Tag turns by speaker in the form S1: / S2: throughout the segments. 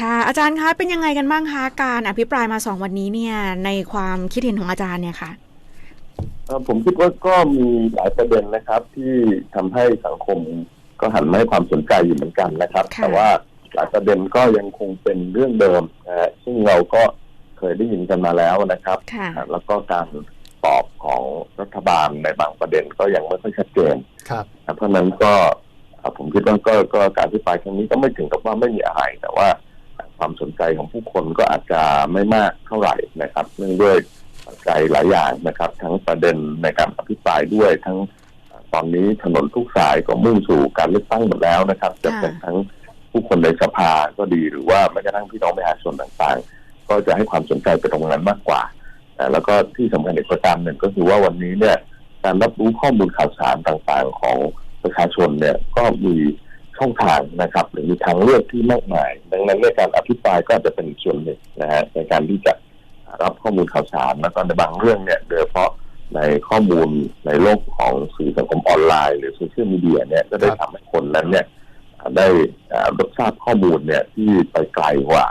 S1: ค่ะอาจารย์คะเป็นยังไงกันบ้างคะการอภิปรายมาสองวันนี้เนี่ย ในความคิดเห็นของอาจารย์เนี่ยค่ะ
S2: เอ่อผมคิดว่าก็มีหลายประเด็นนะครับ ที่ทำให้สังคมก็หันมาให้ความสนใจอยู่เหมือนกันนะครับ
S1: ค่ะ
S2: แต่ว่าหลายประเด็นก็ยังคงเป็นเรื่องเดิมนะฮะซึ่งเราก็เคยได้ยินกันมาแล้วนะครับ
S1: ค่ะ
S2: แล้วก็การตอบของรัฐบาลในบางประเด็นก็ยังไม่ค่อยชัดเจน
S3: ครับ
S2: นะเพราะฉะนั้นก็เอ่อผมคิดว่าก็ก็การที่ปลายครั้งนี้ก็ไม่ถึงกับว่าไม่มีอะไรแต่ว่า ความสนใจของผู้คนก็อาจจะไม่มากเท่าไหร่นะครับเนื่องด้วยปัจจัยหลายอย่างนะครับ ทั้งประเด็นในการอภิปรายด้วยทั้งตอนนี้ถนนทุกสายก็มุ่งสู่การเลือกตั้งหมดแล้วนะครับ จะเป็นทั้งผู้คนในสภาก็ดีหรือว่าแม้กระทั่งพี่น้องประชาชนต่างๆ ก็จะให้ความสนใจไปตรงนั้นมากกว่าแต่แล้วก็ที่สำคัญอีกประการหนึ่งก็คือว่าวันนี้เนี่ยการรับรู้ข้อมูลข่าวสารต่างๆ ของประชาชนเนี่ยก็มี ช่องทางนะครับ หรือมีทางเลือกที่มากมาย ดังนั้นในการอภิปรายก็อาจจะเป็นส่วนหนึ่งนะฮะในการที่จะรับข้อมูลข่าวสารแล้วก็ในบางเรื่องเนี่ยโดยเฉพาะในข้อมูลในโลกของสื่อสังคมออนไลน์ หรือโซเชียลมีเดียเนี่ยก็ได้
S3: ครับ
S2: ทำให้คนนั้นเนี่ยได้รับทราบข้อมูลเนี่ยที่ไปไกลกว่า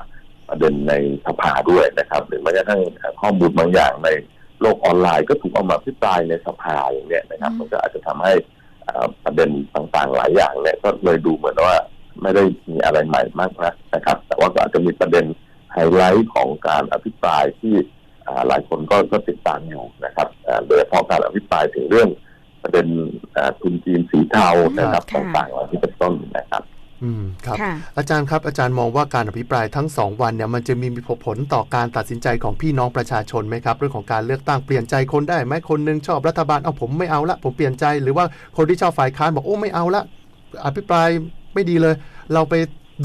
S2: ประเด็นในสภาด้วยนะครับ หรือแม้กระทั่งข้อมูลบางอย่างในโลกออนไลน์ก็ถูกเอามาพิปรายในสภาอย่างเนี้ยนะครับ
S1: มั
S2: นก็อาจจะทำให้ ประเด็นต่างๆหลายอย่างเนี่ยก็เลยดูเหมือนว่าไม่ได้มีอะไรใหม่มากนะนะครับ แต่ว่าก็อาจจะมีประเด็นไฮไลท์ของการอภิปรายที่อ่าหลายคนก็ก็ติดตามอยู่นะครับอ่าโดยเฉพาะการอภิปรายถึงเรื่องประเด็นอ่าทุนจีนสีเทานะครับ
S1: ค่ะ
S2: ต่างๆเหล่านี้เป็นต้นนะครับ
S3: อืมครับ
S1: ค่ะ
S3: อาจารย์ครับอาจารย์มองว่าการอภิปรายทั้งสองวันเนี่ยมันจะมีผลต่อการตัดสินใจของพี่น้องประชาชนไหมครับเรื่องของการเลือกตั้งเปลี่ยนใจคนได้ไหมคนหนึงชอบรัฐบาลเอาผมไม่เอาละผมเปลี่ยนใจหรือว่าคนที่ชอบฝ่ายค้านบอกโอ้ไม่เอาละอภิปรายไม่ดีเลย เราไป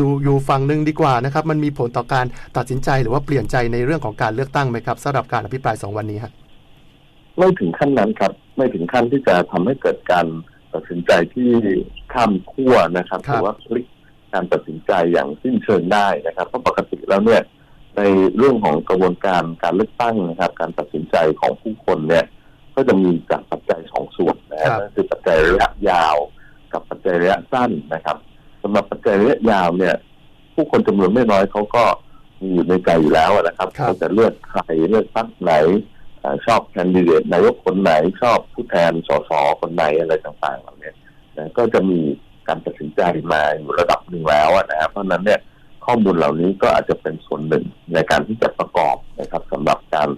S3: ดูอยู่ฝั่งหนึ่งดีกว่านะครับ มันมีผลต่อการตัดสินใจหรือว่าเปลี่ยนใจในเรื่องของการเลือกตั้งไหมครับสำหรับการอภิปรายสองวันนี้ฮะ
S2: ไม่ถึงขั้นนั้นครับ ไม่ถึงขั้นที่จะทำให้เกิดการตัดสินใจที่ข้ามขั้วนะครับ
S3: ครับ
S2: หรือว่าพลิ กการตัดสินใจอย่างสิ้นเชิงได้นะครับเพราะปกติแล้วเนี่ยในเรื่องของกระบวนการการเลือกตั้งนะครับ การตัดสินใจของผู้คนเนี่ย ก็จะมีจากปัจจัยสองส่วนนะค
S3: ครั
S2: รับบนั่นคือปัจจัยระยะยาว กับปัจจัยระยะสั้นนะครับสำหรับปัจจัยระยะยาวเนี่ย ผู้คนจำนวนไม่น้อยเขาก็มีอยู่ในใจอยู่แล้วนะครับ
S3: ครับ
S2: เขาจะเลือกใครเลือกพรรคไหนอ่าชอบแคนดิเดตนายกคนไหนชอบผู้แทนสสคนไหนอะไรต่างๆเหล่านี้นะก็จะมี การตัดสินใจมาอยู่ระดับหนึ่งแล้วอะนะครับเพราะฉะนั้นเนี่ยข้อมูลเหล่านี้ก็อาจจะเป็นส่วนหนึ่งในการที่จะประกอบนะครับสำหรับการ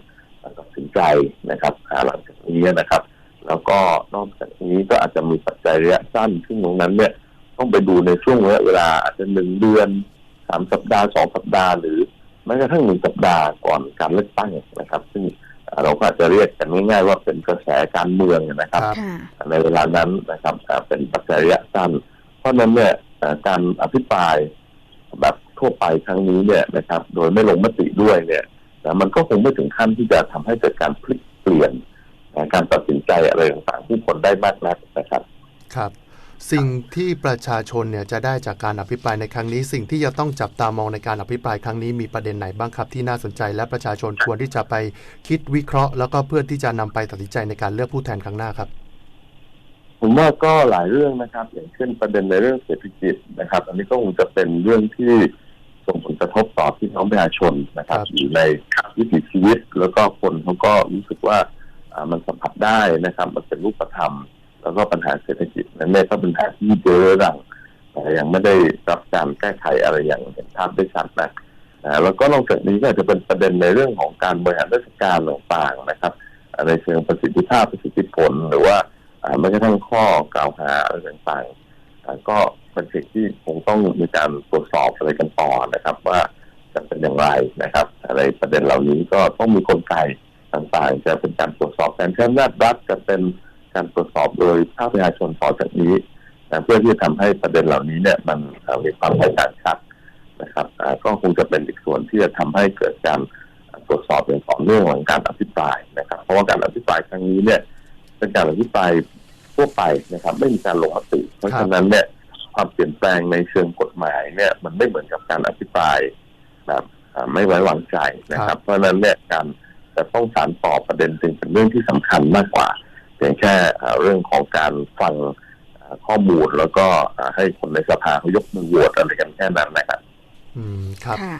S2: ตัดสินใจนะครับอ่าหลังจากนี้นะครับ แล้วก็นอกจากนี้ก็อาจจะมีปัจจัยระยะสั้นซึ่งตรงนั้นเนี่ยต้องไปดูในช่วงระยะเวลาอาจจะหนึ่งเดือนสามสัปดาห์สองสัปดาห์หรือแม้กระทั่งหนึ่งสัปดาห์ก่อนการเลือกตั้งนะครับ ซึ่งอ่าเราก็อาจจะเรียกกันง่ายๆว่าเป็นกระแสการเมืองนะครับ
S3: ครับ
S1: ค่ะ
S2: ในเวลานั้นนะครับอ่าเป็นปัจจัยระยะสั้น เพราะนั้นเนี่ยการอภิปรายแบบทั่วไปครั้งนี้เนี่ยนะครับ โดยไม่ลงมติด้วยเนี่ยนะมันก็คงไม่ถึงขั้นที่จะทำให้เกิดการพลิกเปลี่ยนการตัดสินใจอะไรต่างๆผู้คนได้มากนักนะครับ
S3: ครับ สิ่งที่ประชาชนเนี่ยจะได้จากการอภิปรายในครั้งนี้ สิ่งที่จะต้องจับตามองในการอภิปรายครั้งนี้มีประเด็นไหนบ้างครับที่น่าสนใจและประชาชนควรที่จะไปคิดวิเคราะห์ แล้วก็เพื่อที่จะนำไปตัดสินใจในการเลือกผู้แทนครั้งหน้าครับ
S2: ผมว่าก็หลายเรื่องนะครับ อย่างเช่นประเด็นในเรื่องเศรษฐกิจนะครับ อันนี้ก็คงจะเป็นเรื่องที่ส่งผลกระทบต่อพี่น้องประชาชนนะครับ
S3: ครับ
S2: อยู่ในวิถีชีวิต แล้วก็คนเขาก็รู้สึกว่าอ่ามันสัมผัสได้นะครับ มันเป็นรูปธรรม แล้วก็ปัญหาเศรษฐกิจนั้นเนี่ยก็เป็นปัญหาที่เยอะรังแต่ยังไม่ได้รับการแก้ไขอะไรอย่างเห็นภาพได้ชัดนะอ่าแล้วก็นอกจากนี้ก็อาจจะเป็นประเด็นในเรื่องของการบริหารราชการต่างๆนะครับอ่าในเชิงประสิทธิภาพประสิทธิผลหรือว่า อ่าแม้กระทั่งข้อกล่าวหาอะไรต่างๆก็เป็นสิ่งที่คงต้องมีการตรวจสอบอะไรกันต่อนะครับ ว่าจะเป็นอย่างไรนะครับ อะไรประเด็นเหล่านี้ก็ต้องมีกลไกต่างๆ จะเป็นการตรวจสอบการใช้อำนาจรัฐจะเป็นการตรวจสอบโดยภาคประชาชนต่อจากนี้เพื่อที่จะทำให้ประเด็นเหล่านี้เนี่ยมันมีความกระจ่างชัดนะครับก็คงจะเป็นอีกส่วนที่จะทำให้เกิดการตรวจสอบอย่างต่อเนื่องหลังการอภิปรายนะครับ เพราะว่าการอภิปรายครั้งนี้เนี่ยเป็นการอภิปราย ทั่วไปนะครับไม่มีการลงมติ เพราะฉะนั้นเนี่ยความเปลี่ยนแปลงในเชิงกฎหมายเนี่ยมันไม่เหมือนกับการอภิปรายแบบอ่าไม่ไว้วางใจนะค
S3: ครั
S2: รับ
S3: บ
S2: เพราะฉะนั้นเนี่ยการจะต้องสารต่อประเด็นจึงเป็นเรื่องที่สำคัญมากกว่าเพียงแค่อ่าเรื่องของการฟังอ่าข้อมูลแล้วก็อ่าให้คนในสภาเขายกมือโหวตอะไรกันแค่นั้นนะครับ
S3: อืมครับ
S1: ค่ะ